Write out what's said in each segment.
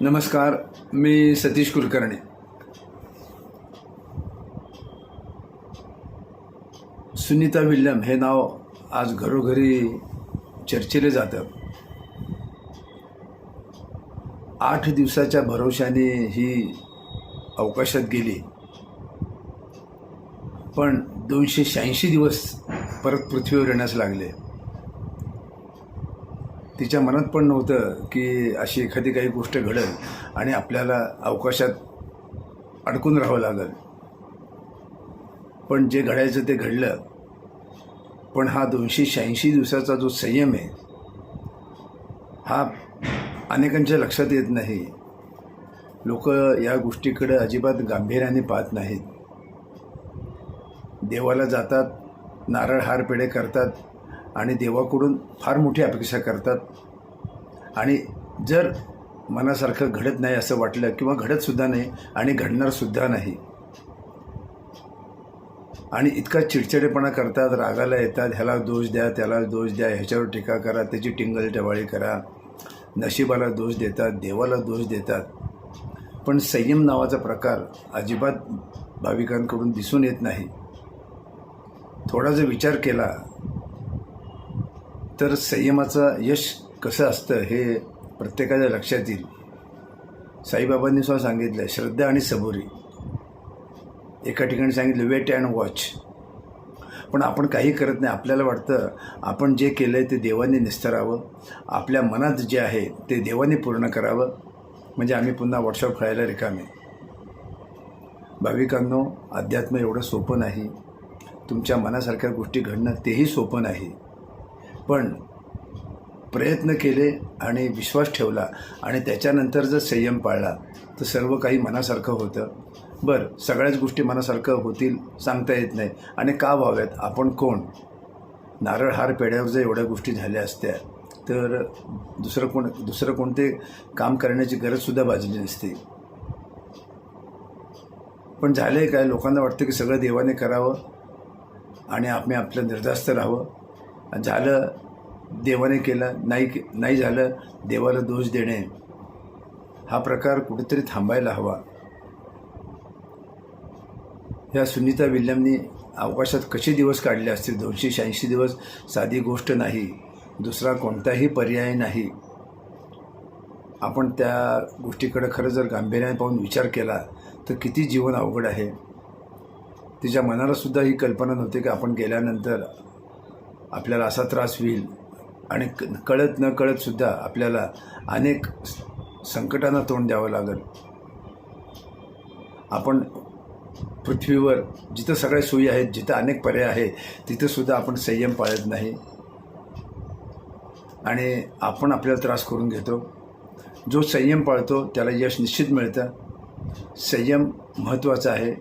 नमस्कार मी सतीश कुलकर्णी. सुनीता विल्यम हे नाव आज घरोघरी चर्चेले जातं. आठ दिवसाच्या भरोशाने ही अवकाशात गेली. पण दोनशे शहाऐंशी दिवस परत पृथ्वीवर येण्यास लागले. तिच्या मनात पण नव्हतं की अशी एखादी काही गोष्ट घडेल आणि आपल्याला अवकाशात अडकून राहावं लागेल. पण जे घडायचं ते घडलं. पण हा दोनशे शहाऐंशी दिवसाचा जो संयम आहे हा अनेकांच्या लक्षात येत नाही. लोक या गोष्टीकडे अजिबात गांभीर्याने पाहत नाहीत. देवाला जातात नारळ हार पेढे करतात आणि देवाकडून फार मोठी अपेक्षा करतात. आणि जर मनासारखं घडत नाही असं वाटलं किंवा घडतसुद्धा नाही आणि घडणारसुद्धा नाही आणि इतका चिडचिडेपणा करतात रागाला येतात ह्याला दोष द्या त्याला दोष द्या ह्याच्यावर टीका करा त्याची टिंगल टवाळी करा नशिबाला दोष देतात देवाला दोष देतात. पण संयम नावाचा प्रकार अजिबात भाविकांकडून दिसून येत नाही. थोडा जर विचार केला तर संयमाचं यश कसं असतं हे प्रत्येकाच्या लक्षात येईल. साईबाबांनी सुद्धा सांगितलं श्रद्धा आणि सबुरी. एका ठिकाणी सांगितलं वेट अँड वॉच. पण आपण काही करत नाही. आपल्याला वाटतं आपण जे केलं आहे ते देवाने निस्तरावं. आपल्या मनात जे आहे ते देवाने पूर्ण करावं. म्हणजे आम्ही पुन्हा व्हॉट्सअप खेळायला रिकामे. भाविकांनो अध्यात्म एवढं सोपं नाही. तुमच्या मनासारख्या गोष्टी घडणं तेही सोपं नाही. पण प्रयत्न केले आणि विश्वास ठेवला आणि त्याच्यानंतर जर संयम पाळला तर सर्व काही मनासारखं होतं. बरं सगळ्याच गोष्टी मनासारखं होतील सांगता येत नाही. आणि का व्हाव्यात? आपण कोण? नारळ हार पेढ्यावर जर एवढ्या गोष्टी झाल्या असत्या तर दुसरं कोण दुसरं कोणते काम करण्याची गरजसुद्धा भाजली नसते. पण झालं आहे काय? लोकांना वाटतं की सगळं देवाने करावं आणि आम्ही आपलं निर्धास्त राहावं. झालं देवाने केलं नाही के नाही झालं देवाला दोष देणे. हा प्रकार कुठेतरी थांबायला हवा. ह्या सुनीता विल्यमनी अवकाशात कसे दिवस काढले असतील? दोनशे शहाऐंशी दिवस साधी गोष्ट नाही. दुसरा कोणताही पर्याय नाही. आपण त्या गोष्टीकडे खरं जर गांभीर्याने पाहून विचार केला तर किती जीवन अवघड आहे. तिच्या मनालासुद्धा ही कल्पना नव्हती की आपण गेल्यानंतर आपल्याला असा त्रास होईल आणि कळत न कळतसुद्धा आपल्याला अनेक संकटांना तोंड द्यावं लागेल. आपण पृथ्वीवर जिथं सगळ्या सोयी आहेत जिथं अनेक पर्याय आहे तिथंसुद्धा आपण संयम पाळत नाही. आणि आपण आपल्याला त्रास करून घेतो. जो संयम पाळतो त्याला यश निश्चित मिळतं. संयम महत्त्वाचा आहे.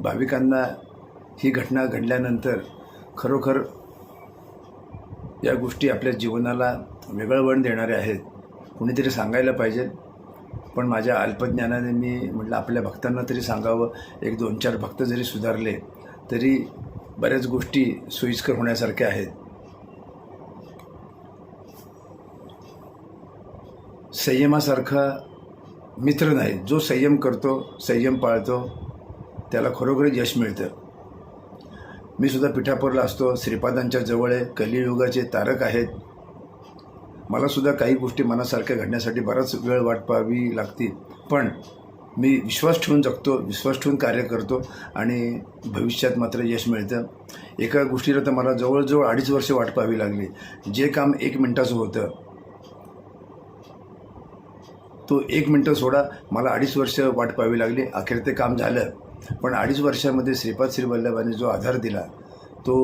भाविकांना ही घटना घडल्यानंतर खरोखर या गोष्टी आपल्या जीवनाला वेगळं वळण देणाऱ्या आहेत. कुणीतरी सांगायला पाहिजे. पण माझ्या अल्पज्ञानाने मी म्हटलं आपल्या भक्तांना तरी सांगावं. एक दोन चार भक्त जरी सुधारले तरी बऱ्याच गोष्टी सोयीस्कर होण्यासारख्या आहेत. संयमासारखा मित्र नाही. जो संयम करतो संयम पाळतो त्याला खरोखर यश मिळतं. मी सुद्धा पिठापूरला असतो. श्रीपादांच्या जवळ आहे. कलियुगाचे तारक आहेत. मला सुद्धा काही गोष्टी मनासारख्या घडण्यासाठी बराच वेळ वाट पाहावी लागते पण मी विश्वास ठेवून जगतो विश्वास ठेवून कार्य करतो आणि भविष्यात मात्र यश मिळतं. एका गोष्टीला तर मला जवळजवळ अडीच वर्ष वाट पाहावी लागली. जे काम एक मिनटाचं होतं तो एक मिनटं सोडा. मला अडीच वर्ष वाट पाहावी लागली. अखेर ते काम झालं. पण अडीच वर्षामध्ये श्रीपाद श्री वल्लभाने जो आधार दिला तो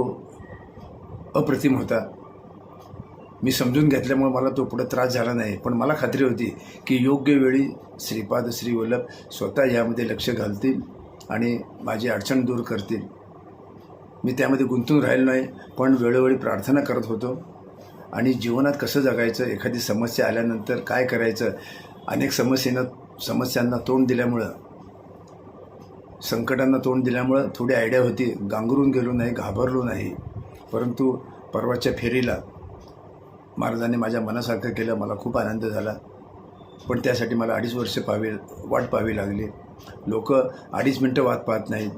अप्रतिम होता. मी समजून घेतल्यामुळे मला तो पुढे त्रास झाला नाही. पण मला खात्री होती की योग्य वेळी श्रीपाद श्री वल्लभ स्वतः यामध्ये लक्ष घालतील आणि माझी अडचण दूर करतील. मी त्यामध्ये गुंतून राहिलो नाही पण वेळोवेळी प्रार्थना करत होतो. आणि जीवनात कसं जगायचं एखादी समस्या आल्यानंतर काय करायचं अनेक समस्येनं समस्यांना तोंड दिल्यामुळं संकटांना तोंड दिल्यामुळं थोडी आयडिया होती. गांगरून गेलो नाही घाबरलो नाही. परंतु परवाच्या फेरीला महाराजांनी माझ्या मनासारखं केलं मला खूप आनंद झाला. पण त्यासाठी मला अडीच वर्ष पावी वाट पाहावी लागली. लोक अडीच मिनटं वाट पाहत नाहीत.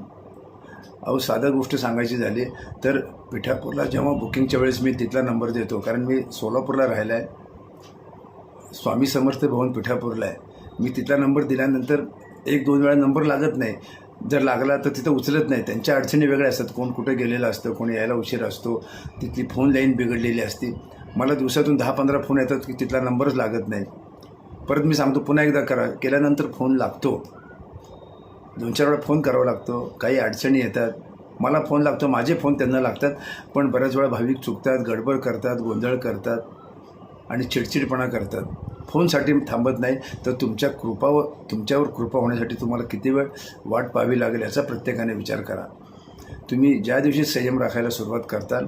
अहो साधं गोष्ट सांगायची झाली तर पिठापूरला जेव्हा बुकिंगच्या वेळेस मी तिथला नंबर देतो कारण मी सोलापूरला राहिला आहे स्वामी समर्थ भवन पिठापूरला आहे. मी तिथला नंबर दिल्यानंतर एक दोन वेळा नंबर लागत नाही. जर लागला तर तिथं उचलत नाही. त्यांच्या अडचणी वेगळ्या असतात. कोण कुठं गेलेलं असतं कोणी यायला उशीर असतो तिथली फोन लाईन बिघडलेली असते. मला दिवसातून दहा पंधरा फोन येतात की तिथला नंबरच लागत नाही. परत मी सांगतो पुन्हा एकदा करा. केल्यानंतर फोन लागतो. दोन चार वेळा फोन करावा लागतो. काही अडचणी येतात. मला फोन लागतो माझे फोन त्यांना लागतात. पण बऱ्याच वेळा भाविक चुकतात गडबड करतात गोंधळ करतात आणि चिडचिडपणा करतात. फोनसाठी थांबत नाही तर तुमच्या कृपावर तुमच्यावर कृपा होण्यासाठी तुम्हाला किती वेळ वाट पाहावी लागेल याचा प्रत्येकाने विचार करा. तुम्ही ज्या दिवशी संयम राखायला सुरुवात करताल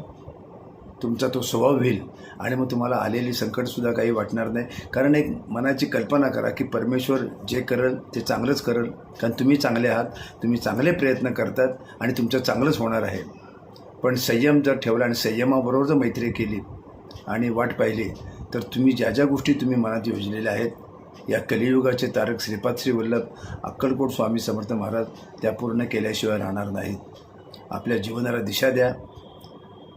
तुमचा तो स्वभाव होईल आणि मग तुम्हाला आलेली संकटसुद्धा काही वाटणार नाही. कारण एक मनाची कल्पना करा की परमेश्वर जे करल ते चांगलंच करल. कारण तुम्ही चांगले आहात तुम्ही चांगले प्रयत्न करतात आणि तुमचं चांगलंच होणार आहे. पण संयम जर ठेवला आणि संयमाबरोबर जर मैत्री केली आणि वाट पाहिली तर तुम्ही ज्या ज्या गोष्टी तुम्ही मनात योजलेल्या आहेत या कलियुगाचे तारक श्रीपाद श्री वल्लभ अक्कलकोट स्वामी समर्थ महाराज त्या पूर्ण केल्याशिवाय राहणार नाहीत. आपल्या जीवनाला दिशा द्या.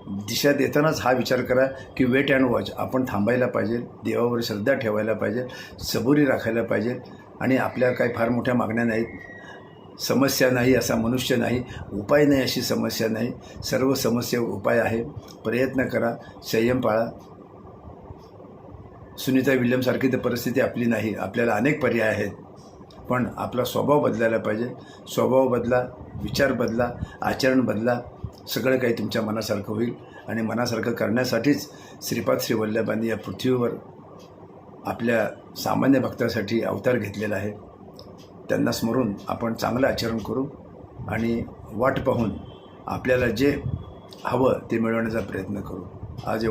दिशा देतानाच हा विचार करा की वेट अँड वॉच आपण थांबायला पाहिजे देवावर श्रद्धा ठेवायला पाहिजे सबुरी राखायला पाहिजे आणि आपल्या काही फार मोठ्या मागण्या नाहीत. समस्या नाही असा मनुष्य नाही उपाय नाही अशी समस्या नाही. सर्व समस्येवर उपाय आहे. प्रयत्न करा संयम पाळा. सुनीता विल्यमसारखी तर परिस्थिती आपली नाही. आपल्याला अनेक पर्याय आहेत. पण आपला स्वभाव बदलायला पाहिजे. स्वभाव बदला विचार बदला आचरण बदला सगळं काही तुमच्या मनासारखं होईल. आणि मनासारखं करण्यासाठीच श्रीपाद श्री वल्लभांनी या पृथ्वीवर आपल्या सामान्य भक्तासाठी अवतार घेतलेला आहे. त्यांना स्मरून आपण चांगलं आचरण करू आणि वाट पाहून आपल्याला जे हवं ते मिळवण्याचा प्रयत्न करू. आज एवढं.